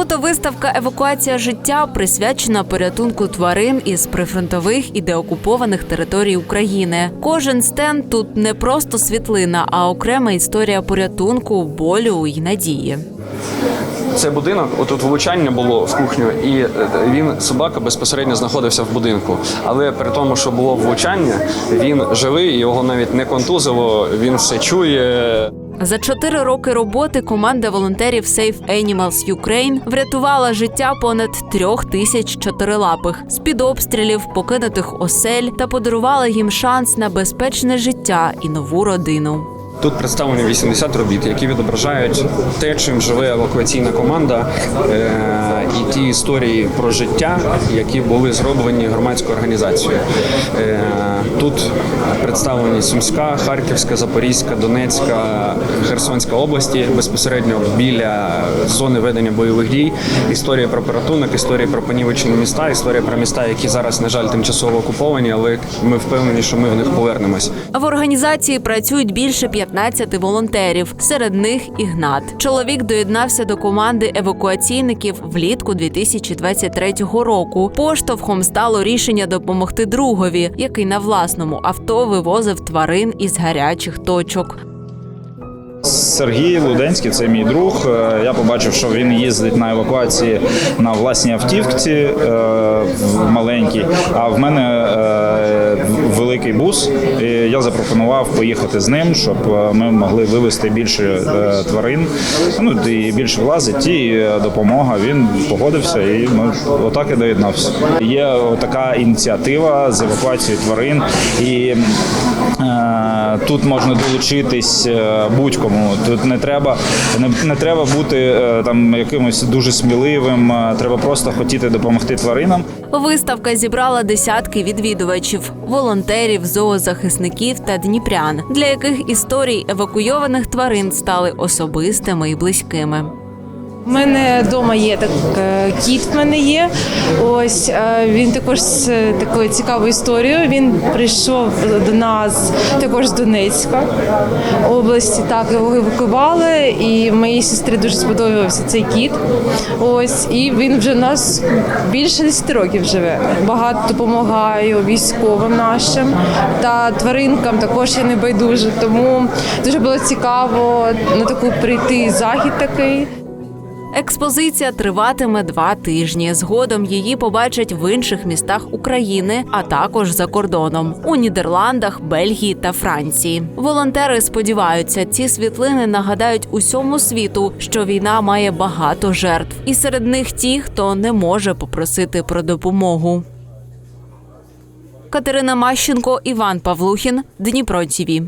Фотовиставка Евакуація життя присвячена порятунку тварин із прифронтових і деокупованих територій України. Кожен стенд тут не просто світлина, а окрема історія порятунку, болю і надії. Цей будинок, отут влучання було в кухню, і е, він собака безпосередньо знаходився в будинку. Але при тому, що було влучання, він живий, його навіть не контузило, він все чує. За чотири роки роботи команда волонтерів Safe Animals Ukraine врятувала життя понад трьох тисяч чотирилапих з під обстрілів, покинутих осель та подарувала їм шанс на безпечне життя і нову родину. Тут представлені 80 робіт, які відображають те, чим живе евакуаційна команда, е, і ті історії про життя, які були зроблені громадською організацією. Е, Тут представлені Сумська, Харківська, Запорізька, Донецька, Херсонська області безпосередньо біля зони ведення бойових дій. Історії про порятунок, історії про понівечені міста, історія про міста, які зараз, на жаль, тимчасово окуповані, але ми впевнені, що ми в них повернемось. В організації працюють більше 15 волонтерів. Серед них Ігнат. Чоловік доєднався до команди евакуаційників влітку 2023 року. Поштовхом стало рішення допомогти другові, який на власному авто вивозив тварин із гарячих точок. Сергій Луденський, це мій друг. Е, Я побачив, що він їздить на евакуації на власній автівці е, в- маленькій. А в мене е, великий бус. І я запропонував поїхати з ним, щоб е, ми могли вивезти більше е, тварин. Ну і більше влазить, і е, допомога. Він погодився, і ми отак і доєднався. Є така ініціатива з евакуації тварин, і е, тут можна долучитись будь-кому. Тут не треба не, не треба бути там якимось дуже сміливим. Треба просто хотіти допомогти тваринам. Виставка зібрала десятки відвідувачів, волонтерів, зоозахисників та дніпрян, для яких історії евакуйованих тварин стали особистими і близькими. У мене вдома є так е, кіт. В мене є. Ось е, він також з такою цікавою історією. Він прийшов до нас також з Донецька області. Так його евакуювали, і моїй сестрі дуже сподобався цей кіт. Ось і він вже в нас більше 10 років живе. Багато допомагаю військовим нашим та тваринкам. Також я не байдуже. Тому дуже було цікаво на таку прийти захід такий. Експозиція триватиме два тижні. Згодом її побачать в інших містах України, а також за кордоном у Нідерландах, Бельгії та Франції. Волонтери сподіваються, ці світлини нагадають усьому світу, що війна має багато жертв, і серед них ті, хто не може попросити про допомогу. Катерина Мащенко, Іван Павлухін, Дніпро ТІВІ.